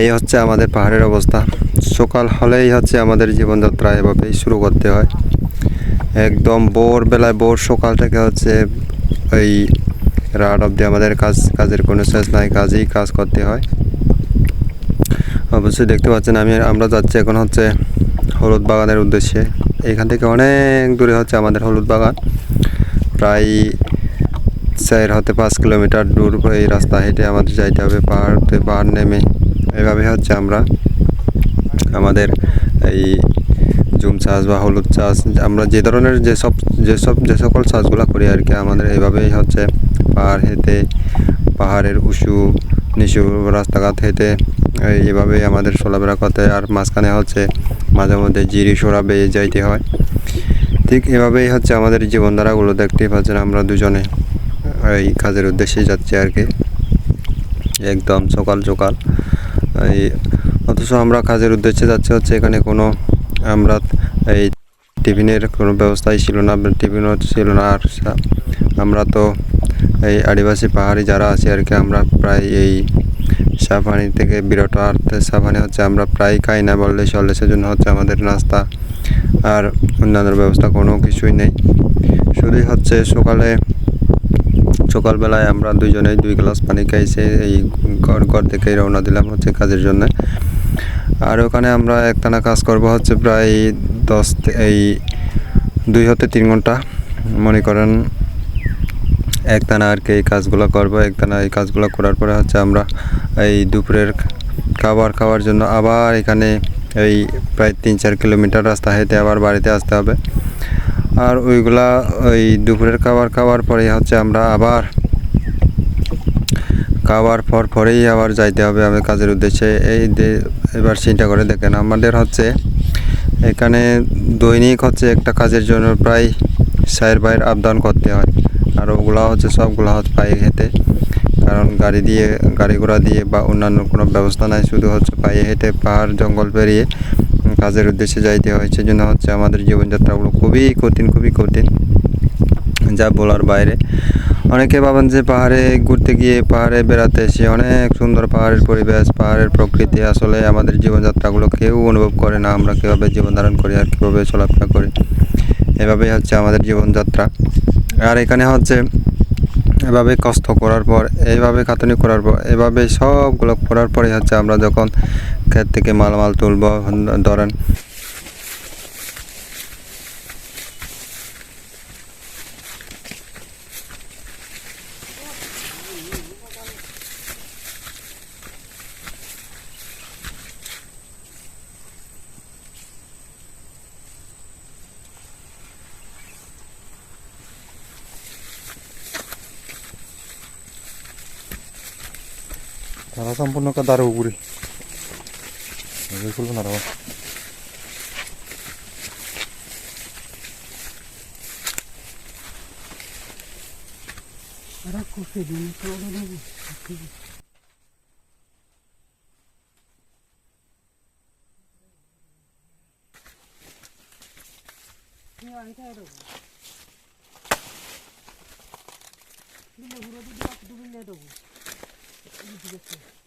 এই হচ্ছে আমাদের পাহাড়ের অবস্থা। সকাল হলেই হচ্ছে আমাদের জীবনযাত্রা এভাবেই শুরু করতে হয়। একদম ভোরবেলায় ভোর সকাল থেকে হচ্ছে ওই রাত অবধি আমাদের কাজ, কাজের কোনো শেষ নাই, কাজেই কাজ করতে হয়। অবশ্যই দেখতে পাচ্ছেন আমি, আমরা যাচ্ছি এখন হচ্ছে হলুদ বাগানের উদ্দেশ্যে। এখান থেকে অনেক দূরে হচ্ছে আমাদের হলুদ বাগান। প্রায় চার হতে পাঁচ কিলোমিটার দূর এই রাস্তা হেঁটে আমাদের যাইতে হবে। পাহাড়তে পাহাড় নেমে এভাবে হচ্ছে আমরা আমাদের এই জুম চাষ বা হলুদ চাষ আমরা যে ধরনের যেসব যেসব যে সকল চাষগুলো করি আর কি, আমাদের এইভাবেই হচ্ছে পাহাড় হেঁটে, পাহাড়ের উঁচু, নিচু রাস্তাঘাট হেঁটে, এই এভাবেই আমাদের চলাফেরা করতে আর মাঝখানে হচ্ছে মাঝে মধ্যে জিরি সোরা বেয়ে যাইতে হয়। ঠিক এভাবেই হচ্ছে আমাদের জীবনধারাগুলো দেখতেই পাচ্ছেন আমরা দুজনে। এই কাজের উদ্দেশ্যে যাচ্ছি আর কি। একদম সকাল সকাল। এই অথচ আমরা কাজের উদ্দেশ্যে যাচ্ছি হচ্ছে এখানে কোনো, আমরা এই টিফিনের কোনো ব্যবস্থাই ছিল না, টিফিনও ছিল না, আর আমরা তো এই আদিবাসী পাহাড়ি যারা আছি আর কি, আমরা প্রায় এই সাফানি থেকে বিরত, আর সাফানি হচ্ছে আমরা প্রায় খাই না বললে চলে, সেজন্য হচ্ছে আমাদের নাস্তা আর অন্যান্য ব্যবস্থা কোনো কিছুই নেই। শুধুই হচ্ছে সকালে সকালবেলায় আমরা দুইজনেই দুই গ্লাস পানি খাইছে এই ঘর ঘর থেকে রওনা দিলাম হচ্ছে কাজের জন্য। আর ওখানে আমরা একটানা কাজ করব হচ্ছে প্রায় দশ এই দুই হতে তিন ঘণ্টা। মনে করেন একটানা আর কি এই কাজগুলো করব। একটানা এই কাজগুলো করার পরে হচ্ছে আমরা এই দুপুরের খাবার খাওয়ার জন্য আবার এখানে এই প্রায় তিন চার কিলোমিটার রাস্তা হেঁটে আবার বাড়িতে আসতে হবে। আর ওইগুলা ওই দুপুরের খাবার খাওয়ার পরে হচ্ছে আমরা আবার খাওয়ার পর পরেই আবার যাইতে হবে আমাদের কাজের উদ্দেশ্যে। এই এবার চিন্তা করে দেখেন, আমাদের হচ্ছে এখানে দৈনিক হচ্ছে একটা কাজের জন্য প্রায় চার বাইর আপ ডাউন করতে হয়। আর ওগুলা হচ্ছে সবগুলা হচ্ছে পায়ে হেঁটে, কারণ গাড়ি দিয়ে, গাড়ি ঘোড়া দিয়ে বা অন্যান্য কোনো ব্যবস্থা নাই, শুধু হচ্ছে পায়ে হেঁটে পাহাড় জঙ্গল পেরিয়ে কাজের উদ্দেশ্যে যাইতে হয় সেজন্য হচ্ছে আমাদের জীবনযাত্রাগুলো খুবই কঠিন খুবই কঠিন, যা বলার বাইরে। অনেকে ভাবেন যে পাহাড়ে ঘুরতে গিয়ে পাহাড়ে বেড়াতে এসে অনেক সুন্দর পাহাড়ের পরিবেশ, পাহাড়ের প্রকৃতি, আসলে আমাদের জীবনযাত্রাগুলো কেউ অনুভব করে না, আমরা কীভাবে জীবন ধারণ করি আর কীভাবে চলাফেরা করি। এভাবেই হচ্ছে আমাদের জীবনযাত্রা। আর এখানে হচ্ছে এভাবে কষ্ট করার পর এইভাবে খাতুনি করার পর, এভাবে সবগুলো করার পরে হচ্ছে আমরা যখন ক্ষেত থেকে মাল মাল তুলব, ধরেন 나라 삼분는까 날아오고 그래 여기로 날아와 알았고. 그리고 또 오르는 거 아니다 여러분 밀려 물어도 내가 부둥을 내더군 주겠어요.